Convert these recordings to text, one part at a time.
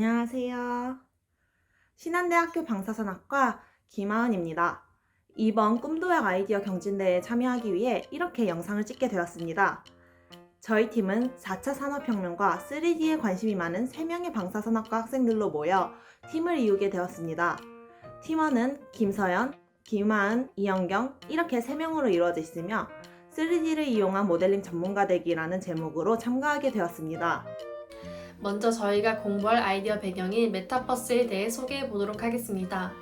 안녕하세요. 신한대학교 방사선학과 김하은입니다. 이번 꿈도약 아이디어 경진대회에 참여하기 위해 이렇게 영상을 찍게 되었습니다. 저희 팀은 4차 산업혁명과 3D에 관심이 많은 3명의 방사선학과 학생들로 모여 팀을 이루게 되었습니다. 팀원은 김서연, 김하은, 이영경 이렇게 3명으로 이루어져 있으며 3D를 이용한 모델링 전문가 되기라는 제목으로 참가하게 되었습니다. 먼저 저희가 공부할 아이디어 배경인 메타버스에 대해 소개해 보도록 하겠습니다.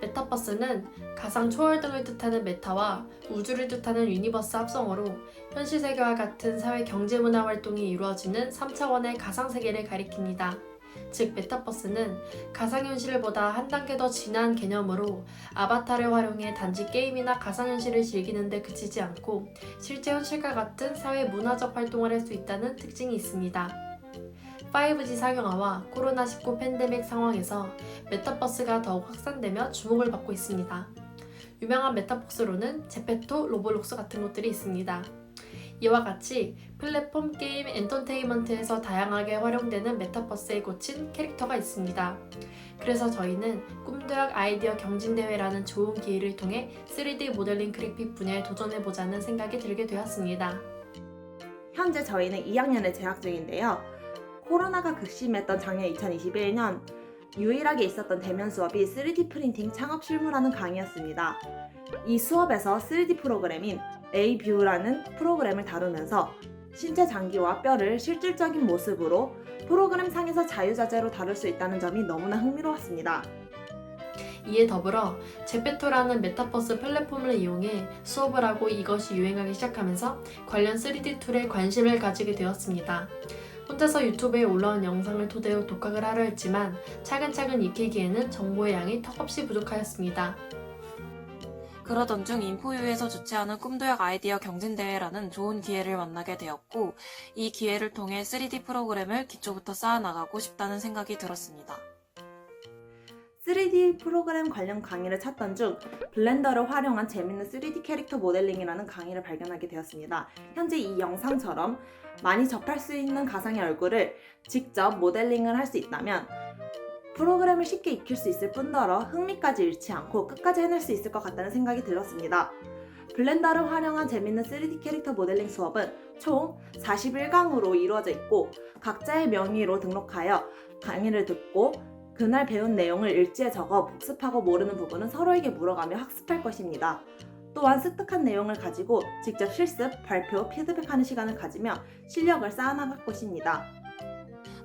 메타버스는 가상 초월 등을 뜻하는 메타와 우주를 뜻하는 유니버스 합성어로 현실 세계와 같은 사회 경제 문화 활동이 이루어지는 3차원의 가상 세계를 가리킵니다. 즉 메타버스는 가상현실보다 한 단계 더 진한 개념으로 아바타를 활용해 단지 게임이나 가상현실을 즐기는 데 그치지 않고 실제 현실과 같은 사회 문화적 활동을 할 수 있다는 특징이 있습니다. 5G 상용화와 코로나19 팬데믹 상황에서 메타버스가 더욱 확산되며 주목을 받고 있습니다. 유명한 메타버스로는 제페토, 로블록스 같은 곳들이 있습니다. 이와 같이 플랫폼 게임 엔터테인먼트에서 다양하게 활용되는 메타버스에 꽂힌 캐릭터가 있습니다. 그래서 저희는 꿈도약 아이디어 경진대회라는 좋은 기회를 통해 3D 모델링 그래픽 분야에 도전해보자는 생각이 들게 되었습니다. 현재 저희는 2학년에 재학 중인데요. 코로나가 극심했던 작년 2021년 유일하게 있었던 대면 수업이 3D 프린팅 창업 실무라는 강의였습니다. 이 수업에서 3D 프로그램인 A-View라는 프로그램을 다루면서 신체 장기와 뼈를 실질적인 모습으로 프로그램 상에서 자유자재로 다룰 수 있다는 점이 너무나 흥미로웠습니다. 이에 더불어 제페토라는 메타버스 플랫폼을 이용해 수업을 하고 이것이 유행하기 시작하면서 관련 3D 툴에 관심을 가지게 되었습니다. 혼자서 유튜브에 올라온 영상을 토대로 독학을 하려 했지만 차근차근 익히기에는 정보의 양이 턱없이 부족하였습니다. 그러던 중 인포유에서 주최하는 꿈도약 아이디어 경진대회라는 좋은 기회를 만나게 되었고, 이 기회를 통해 3D 프로그램을 기초부터 쌓아나가고 싶다는 생각이 들었습니다. 3D 프로그램 관련 강의를 찾던 중 블렌더를 활용한 재밌는 3D 캐릭터 모델링이라는 강의를 발견하게 되었습니다. 현재 이 영상처럼 많이 접할 수 있는 가상의 얼굴을 직접 모델링을 할 수 있다면 프로그램을 쉽게 익힐 수 있을 뿐더러 흥미까지 잃지 않고 끝까지 해낼 수 있을 것 같다는 생각이 들었습니다. 블렌더를 활용한 재밌는 3D 캐릭터 모델링 수업은 총 41강으로 이루어져 있고 각자의 명의로 등록하여 강의를 듣고 그날 배운 내용을 일지에 적어 복습하고 모르는 부분은 서로에게 물어가며 학습할 것입니다. 또한 습득한 내용을 가지고 직접 실습, 발표, 피드백하는 시간을 가지며 실력을 쌓아나갈 것입니다.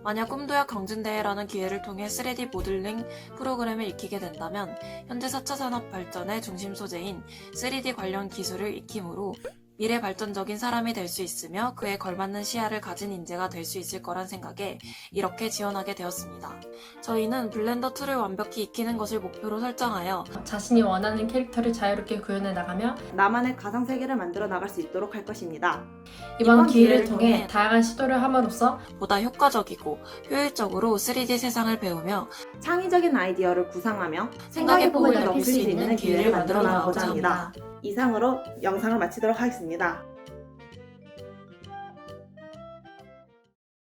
만약 꿈도약 경진대회라는 기회를 통해 3D 모델링 프로그램을 익히게 된다면 현재 4차 산업 발전의 중심 소재인 3D 관련 기술을 익힘으로 미래 발전적인 사람이 될 수 있으며 그에 걸맞는 시야를 가진 인재가 될 수 있을 거란 생각에 이렇게 지원하게 되었습니다. 저희는 블렌더 툴을 완벽히 익히는 것을 목표로 설정하여 자신이 원하는 캐릭터를 자유롭게 구현해 나가며 나만의 가상 세계를 만들어 나갈 수 있도록 할 것입니다. 이번 이번 기회를 기회를 통해 다양한 시도를 함으로써 보다 효과적이고 효율적으로 3D 세상을 배우며 창의적인 아이디어를 구상하며 생각의 폭을 폭을 넓힐 수 있는 기회를 만들어 나가고자 합니다. 이상으로 영상을 마치도록 하겠습니다.